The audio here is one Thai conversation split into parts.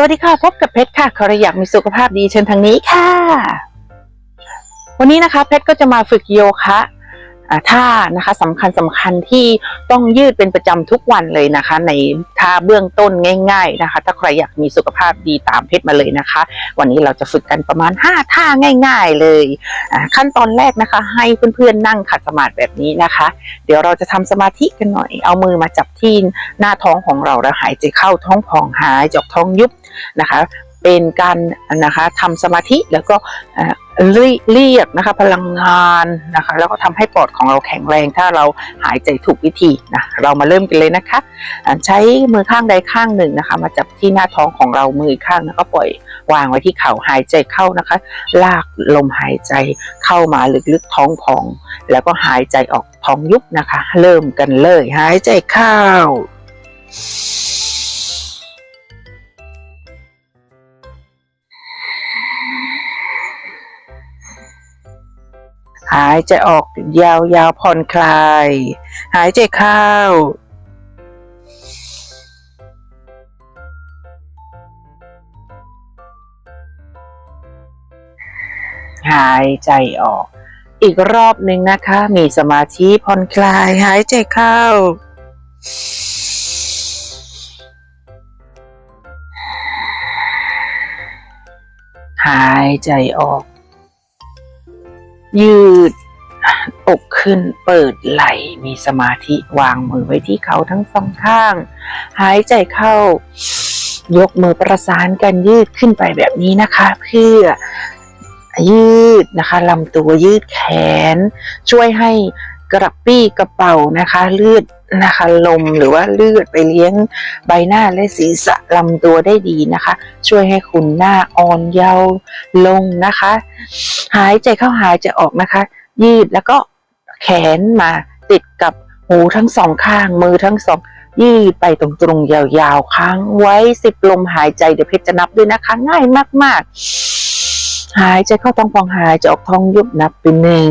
สวัสดีค่ะ พบกับเพชรค่ะใครอยากมีสุขภาพดีเชิญทางนี้ค่ะ วันนี้นะคะ เพชรก็จะมาฝึกโยคะ ท่านะคะสำคัญสำคัญที่ต้องยืดเป็นประจำทุกวันเลยนะคะ ในท่าเบื้องต้นง่าย ๆนะคะ ถ้าใครอยากมีสุขภาพดีตามเพชรมาเลยนะคะ วันนี้เราจะฝึกกันประมาณ 5 ท่าง่าย ๆเลยขั้นตอนแรกนะคะ ให้เพื่อนๆนั่งขัดสมาธิแบบนี้นะคะ เดี๋ยวเราจะทำสมาธิกันหน่อย เอามือมาจับที่หน้าท้องของเราแล้วหายใจเข้าท้องผ่องหายจอกท้องยุบนะคะ เป็นการนะคะทำสมาธิแล้วก็ เรียกนะคะ พลังงานนะคะ แล้วก็ทำให้ปอดของเราแข็งแรงถ้าเราหายใจถูกวิธีนะเรามาเริ่มกันเลยนะคะใช้มือข้างใดข้างหนึ่งนะคะ มาจับที่หน้าท้องของเรามืออกข้างแล้วก็ปล่อยวางไว้ที่เข่าหายใจเข้านะคะ ลากลมหายใจเข้ามาลึกๆท้องพอง แล้วก็หายใจออกท้องยุบนะคะ เริ่มกันเลย หายใจเข้า หายใจออกยาวๆผ่อนคลาย หายใจเข้า หายใจออก อีกรอบหนึ่งนะคะ มีสมาธิผ่อนคลาย หายใจเข้า หายใจออก ยืดอกขึ้นเปิดไหลมีสมาธิวางมือไว้ที่เขาทั้งสองข้าง หายใจเข้า ยกมือประสานกันยืดขึ้นไปแบบนี้นะคะ เพื่อยืดนะคะลำตัวยืดแขน ช่วยให้ กระปี้กระเป๋านะคะเลือดนะคะลมหรือว่าเลือดไปเลี้ยงใบหน้าและศีรษะลำตัวได้ดีนะคะ ช่วยให้คุณหน้าอ่อนเยาว์ลงนะคะ หายใจเข้าหายใจออกนะคะ ยืดแล้วก็แขนมาติดกับหูทั้งสองข้าง มือทั้งสองยืดไปตรงๆยาวๆค้างไว้สิบลมหายใจเดี๋ยวเพชรจะนับด้วยนะคะ ง่ายมากๆ หายใจเข้าท้องฟองหายใจออกท้องยุบนับเป็นหนึ่ง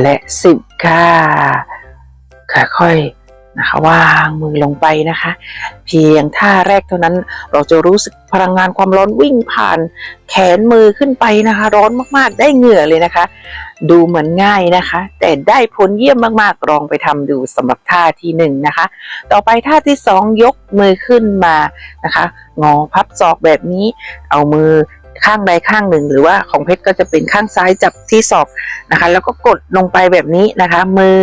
และสิบค่ะค่อยๆนะคะวางมือลงไปนะคะ เพียงท่าแรกเท่านั้นเราจะรู้สึกพลังงานความร้อนวิ่งผ่านแขนมือขึ้นไปนะคะ ร้อนมากๆได้เหงื่อเลยนะคะ ดูเหมือนง่ายนะคะ แต่ได้ผลเยี่ยมมากๆลองไปทำดูสำหรับท่าที่หนึ่งนะคะ ต่อไปท่าที่สองยกมือขึ้นมานะคะ งอพับศอกแบบนี้ เอามือ ข้างใดข้างหนึ่ง หรือว่าของเพชรก็จะเป็นข้างซ้ายจับที่ศอกนะคะ แล้วก็กดลงไปแบบนี้นะคะ มือ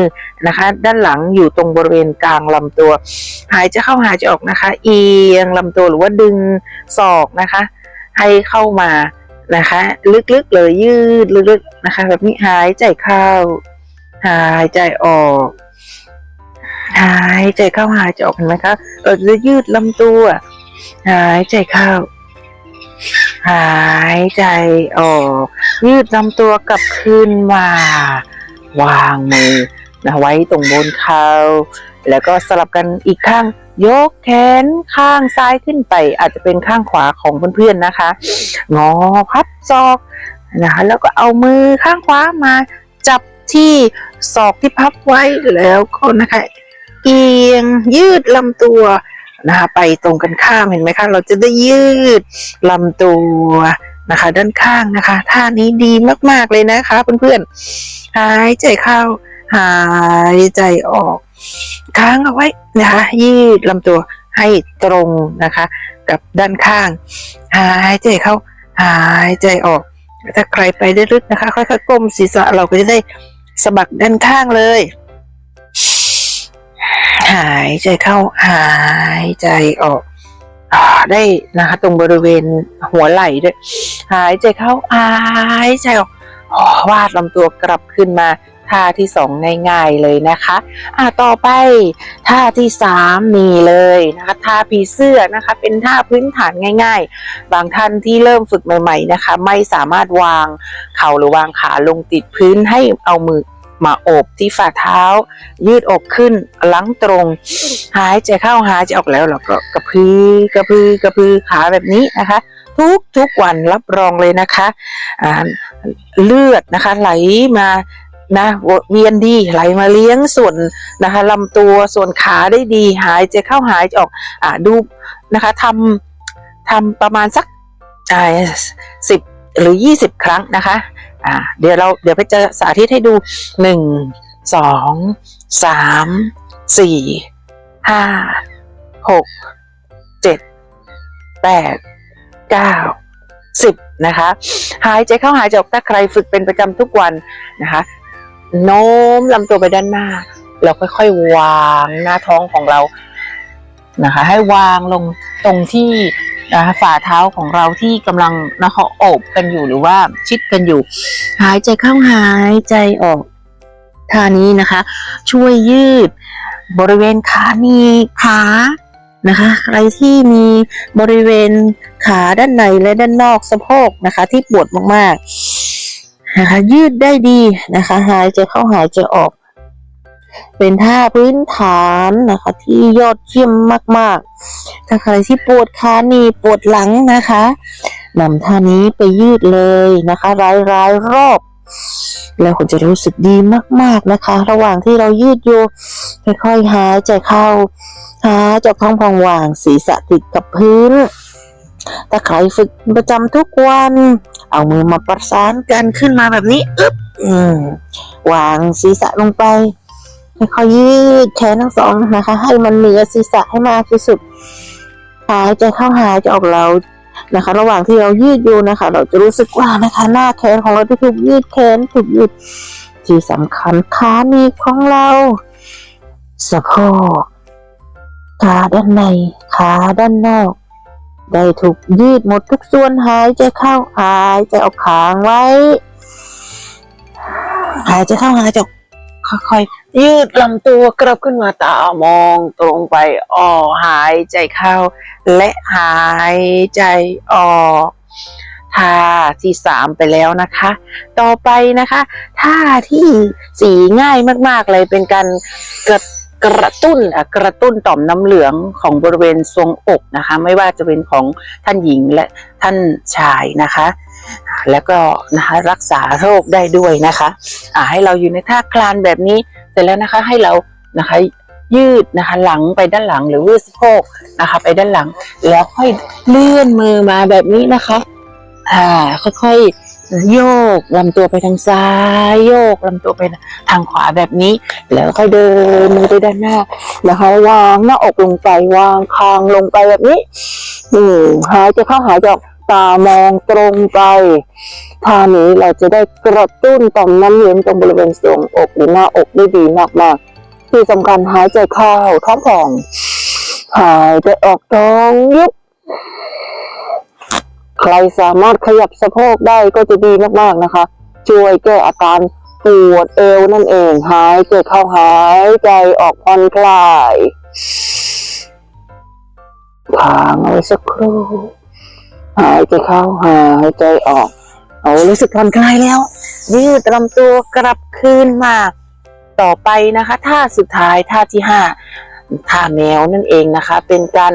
นะคะ ด้านหลังอยู่ตรงบริเวณกลางลำตัว หายใจเข้าหายใจออกนะคะ เอียงลำตัวหรือว่าดึงศอกนะคะ ให้เข้ามานะคะ ลึกๆเลยยืดลึกๆนะคะ แบบนี้หายใจเข้า หายใจออกหายใจเข้าหายใจออกเห็นไหมคะเราจะยืดลำตัว หายใจเข้า หายใจออก ยืดลำตัวกลับขึ้นมา วางมือนะไว้ตรงบนเขา แล้วก็สลับกันอีกข้าง ยกแขนข้างซ้ายขึ้นไป อาจจะเป็นข้างขวาของเพื่อนๆนะคะ งอพับศอกนะคะแล้วก็เอามือข้างขวามา จับที่ศอกที่พับไว้แล้วก็นะคะ เอียงยืดลำตัว นะคะ ไปตรงกันข้ามเห็นไหมคะ เราจะได้ยืดลำตัวนะคะ ด้านข้างนะคะท่านี้ดีมากๆเลยนะคะ เพื่อนๆหายใจเข้าหายใจออก ค้างเอาไว้นะคะ ยืดลำตัวให้ตรงนะคะ กับด้านข้าง หายใจเข้าหายใจออก ถ้าใครไปได้ลึกนะคะ ค่อยๆก้มศีรษะเราก็จะได้สะบักด้านข้างเลย หายใจเข้าหายใจออกได้นะคะ ตรงบริเวณหัวไหล่ด้วย หายใจเข้าหายใจออกวาดลำตัวกลับขึ้นมาท่าที่สองง่ายๆเลยนะคะอะต่อไปท่าที่สามนี่เลยนะคะท่าผีเสื้อนะคะ เป็นท่าพื้นฐานง่าย ๆ บางท่านที่เริ่มฝึกใหม่ ๆนะคะ ไม่สามารถวางเข่าหรือวางขาลงติดพื้นให้เอามือ มาโอบที่ฝ่าเท้า ยืดอกขึ้นหลังตรง หายใจเข้าหายใจออกแล้วเราก็กระพือกระพือกระพือขาแบบนี้นะคะ ทุกทุกวันรับรองเลยนะคะเลือดนะคะไหลมานะเวียนดีไหลมาเลี้ยงส่วนนะคะลำตัวส่วนขาได้ดี หายใจเข้าหายใจออกอ่าดูนะคะทำทำประมาณสักสิบ หรือยี่สิบครั้งนะคะอ่าเดี๋ยวเราเดี๋ยวไปจะสาธิตให้ดูหนึ่งสองสามสี่ห้าหกเจ็ดแปดเก้าสิบนะคะหายใจเข้าหายใจออกถ้าใครฝึกเป็นประจำทุกวันนะคะโน้มลำตัวไปด้านหน้า เราค่อยๆวางหน้าท้องของเรานะคะ ให้วางลงตรงที่ นะคะฝ่าเท้าของเราที่กำลังนะคะโอบกันอยู่หรือว่าชิดกันอยู่ หายใจเข้าหายใจออกท่านี้นะคะ ช่วยยืดบริเวณขานีขานะคะ ใครที่มีบริเวณขาด้านในและด้านนอกสะโพกนะคะ ที่ปวดมากๆนะคะยืดได้ดีนะคะ หายใจเข้าหายใจออก เป็นท่าพื้นฐานนะคะที่ยอดเยี่ยมมากๆ ถ้าใครที่ปวดขาหนีปวดหลังนะคะนำท่านี้ไปยืดเลยนะคะรายรายๆรอบ แล้วคุณจะรู้สึกดีมากๆนะคะ ระหว่างที่เรายืดอยู่ค่อยๆหายใจเข้าหายใจออกท้องพองว่างศีรษะติดกับพื้นถ้าใครฝึกประจำทุกวัน เอามือมาประสานกันขึ้นมาแบบนี้อึ๊บวางศีรษะลงไป ค่อยยืดแขนทั้งสองนะคะ ให้มันเหนือศีรษะให้มากที่สุด หายใจเข้าหายใจออกเรานะคะ ระหว่างที่เรายืดอยู่นะคะ เราจะรู้สึกว่านะคะ หน้าแขนของเราที่ถูกยืดแขนถูกยืด ที่สำคัญขาหนีบของเราสะโพกขาด้านในขาด้านนอกได้ถูกยืดหมดทุกส่วนหายใจเข้าหายใจออกค้างไว้ หายใจเข้าหายใจออก ค่อยๆ ยืดลำตัวกลับขึ้นมาตามองตรงไปอ่อหายใจเข้า และหายใจออกท่าที่สามไปแล้วนะคะ ต่อไปนะคะท่าที่สี่ง่ายมากๆเลยเป็นการกระ กระตุ้นอะกระตุ้นต่อมน้ำเหลืองของบริเวณทรวงอกนะคะ ไม่ว่าจะเป็นของท่านหญิงและท่านชายนะคะ แล้วก็นะคะรักษาโรคได้ด้วยนะคะอ่าให้เราอยู่ในท่าคลานแบบนี้เสร็จแล้วนะคะให้เรานะคะยืดนะคะหลังไปด้านหลังหรือยืดสะโพกนะคะ ไปด้านหลังแล้วค่อยเลื่อนมือมาแบบนี้นะคะ อ่าค่อยๆ โยกลำตัวไปทางซ้าย โยกลำตัวไปทางขวาแบบนี้ แล้วค่อยเดินมือไปด้านหน้านะคะวางหน้าอกลงไปวางคางลงไปแบบนี้อืมหายใจเข้าหายใจออกตามองตรงไปท่านี้เราจะได้กระตุ้นต่อมน้ำเหลืองตรงบริเวณทรวงอกหรือหน้าอกได้ดีมากๆที่สำคัญหายใจเข้าท้องผ่องหายใจออกท้องยุบ ใครสามารถขยับสะโพกได้ก็จะดีมากๆนะคะ ช่วยแก้อาการปวดเอวนั่นเองหายใจเข้าหายใจออกผ่อนคลายค้างเอาไว้สักครู่หายใจเข้าหายใจออก เอารู้สึกผ่อนคลายแล้วยืดลำตัวกลับคืนมา ต่อไปนะคะท่าสุดท้ายท่าที่ห้าท่าแมวนั่นเองนะคะ เป็นการ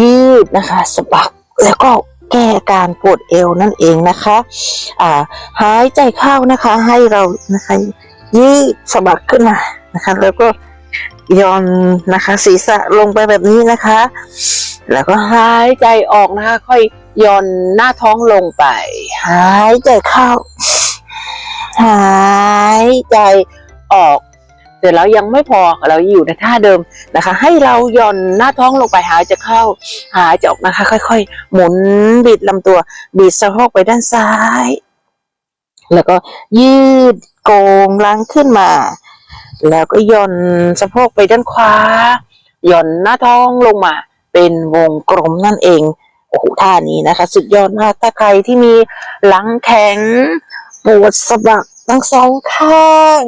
ยืดนะคะสะบัก แล้วก็แก้การปวดเอวนั่นเองนะคะ อ่า หายใจเข้านะคะ ให้เรานะคะยืดสะบักขึ้นมานะคะ แล้วก็ย่อนนะคะ ศีรษะลงไปแบบนี้นะคะ แล้วก็หายใจออกนะคะ ค่อยย่อนหน้าท้องลงไป หายใจเข้า หายใจออก เสร็จแล้วยังไม่พอเราอยู่ในท่าเดิมนะคะ ให้เราย่อนหน้าท้องลงไปหายใจเข้า หายใจออกนะคะ ค่อย ๆ หมุนบิดลำตัว บิดสะโพกไปด้านซ้าย แล้วก็ยืดโกงหลังขึ้นมา แล้วก็ย่อนสะโพกไปด้านขวาย่อนหน้าท้องลงมา เป็นวงกลมนั่นเองโอ้โหท่านี้นะคะ สุดยอดมากถ้าใครที่มีหลังแข็งปวดสะบักทั้งสองข้าง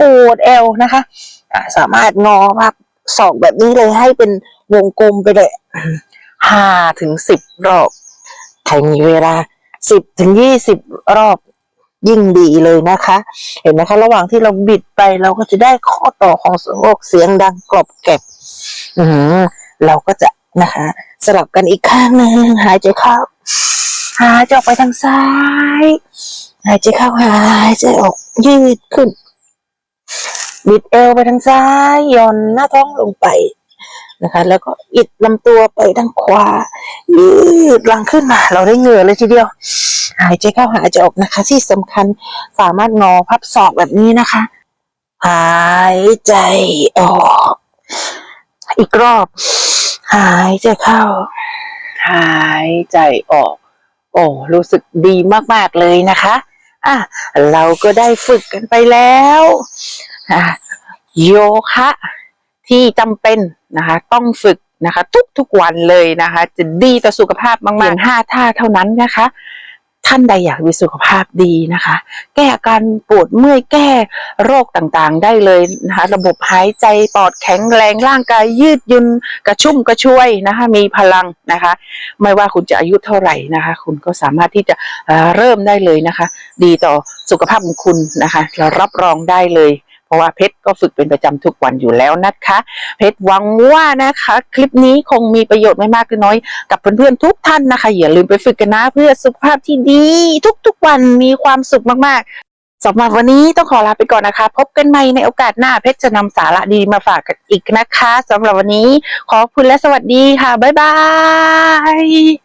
ปวดเอวนะคะสามารถงอพับศอกแบบนี้เลยให้เป็นวงกลมไปเลยห้าถึงสิบรอบ ใครมีเวลาสิบถึงยี่สิบรอบยิ่งดีเลยนะคะ เห็นไหมคะ ระหว่างที่เราบิดไปเราก็จะได้ข้อต่อของสะโพกเสียงดังกรอบแกรบอืมเราก็จะนะคะ สลับกันอีกข้างหนึ่งหายใจเข้า หายใจออกไปทางซ้าย หายใจเข้าหายใจออกยืดขึ้น บิดเอวไปทางซ้ายย่อนหน้าท้องลงไปนะคะ แล้วก็อิดลำตัวไปทางขวายืดหลังขึ้นมา เราได้เหงื่อเลยทีเดียว หายใจเข้าหายใจออกนะคะ ที่สำคัญสามารถงอพับศอกแบบนี้นะคะ หายใจออก อีกรอบ หายใจเข้า หายใจออก โอ้รู้สึกดีมาก ๆ เลยนะคะ อะเราก็ได้ฝึกกันไปแล้วอะโยคะที่จำเป็นนะคะ ต้องฝึกนะคะ ทุกๆวันเลยนะคะ จะดีต่อสุขภาพมากๆเพียงห้าท่าเท่านั้นนะคะ ท่านใดอยากมีสุขภาพดีนะคะ แก้อาการปวดเมื่อยแก้โรคต่างๆ ได้เลยนะคะ ระบบหายใจปอดแข็งแรงร่างกายยืดยุนกระชุ่มกระชวยนะคะ มีพลังนะคะ ไม่ว่าคุณจะอายุเท่าไหร่นะคะ คุณก็สามารถที่จะเริ่มได้เลยนะคะ ดีต่อสุขภาพของคุณนะคะเรารับรองได้เลย ราะว่าเพชรก็ฝึกเป็นประจำทุกวันอยู่แล้วนะคะ เพชรหวังว่านะคะ คลิปนี้คงมีประโยชน์ไม่มากก็น้อยกับเพื่อนๆทุกท่านนะคะ อย่าลืมไปฝึกกันนะเพื่อสุขภาพที่ดี ทุกๆวันมีความสุขมากๆสำหรับวันนี้ต้องขอลาไปก่อนนะคะ พบกันใหม่ในโอกาสหน้าเพชรจะนำสาระดีมาฝากกันอีกนะคะสำหรับวันนี้ ขอบคุณและสวัสดีค่ะบ๊ายบาย